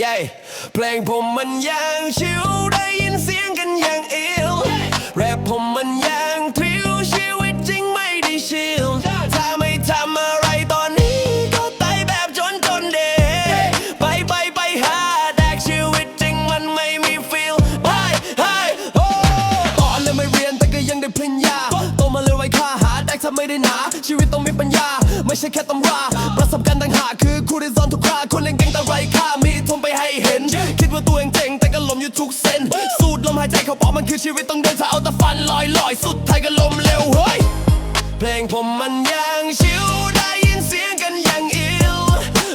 เย้เพลงผมมันยังชิวได้ยินเสียงกันอย่างอิลแรปผมมันยังทริวชีวิตจริงไม่ได้ชิลถ้าไม่ทำอะไรตอนนี้ก็ตายแบบจนจนเดไปไปไปหาแดกชีวิตจริงมันไม่มีฟีลไปเฮ้ยโอ้อ่อนเลยไม่เรียนแต่ก็ยังได้ปริญญาโตมาเลยไว้ค่าหาแดกถ้าไม่ได้หนาชีวิตต้องมีปัญญา ไม่ใช่แค่ตำราประสบการณ์ต่างหากคือครูที่สอนทุกคราคนเล่น นสูดลมหายใจเขาปอดมันคือชีวิตต้องเดินถ้าเอาแต่ฟันลอยลอยสุดท้ายก็ลมเร็วเฮ้ยเพลงผมมันยังชิวได้ยินเสียงกันย่างอิล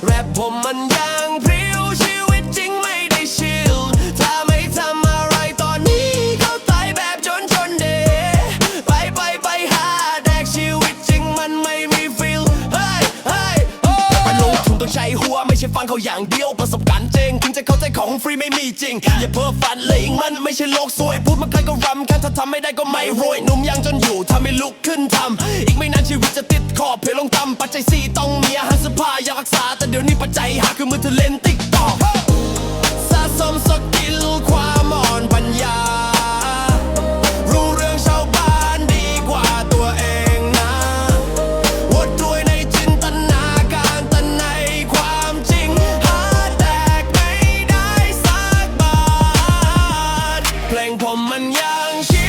แรปผมมันยังพริ้วชีวิตจริงไม่ได้ชิลถ้าไม่ทำอะไรตอนนี้ก็ตายแบบจนจนเดไปไปไปหาแดกชีวิตจริงมันไม่มีฟีลเฮ้ยเฮ้ยโอ้ไปลงทุนต้องใช้หัว ใช่ฟังเขาอย่างเดียวประสบการณ์จริงถึงจะเข้าใจของฟรีไม่มีจริง อย่าเพ้อฝันเลยมันไม่ใช่โลกสวย พูดมาใครก็รำแค่ถ้าทำไม่ได้ก็ไม่รวยหนุ่มยังจนอยู่ทำให้ลุกขึ้นทำอีกไม่นานชีวิตจะติดขอบเพลลงต่ำปัจจัยสี่ต้องมีอาหารสภาอยากรักษาแต่เดี๋ยวนี้ปัจจัยหาคือมือเธอเล่นต งผมมันยังชี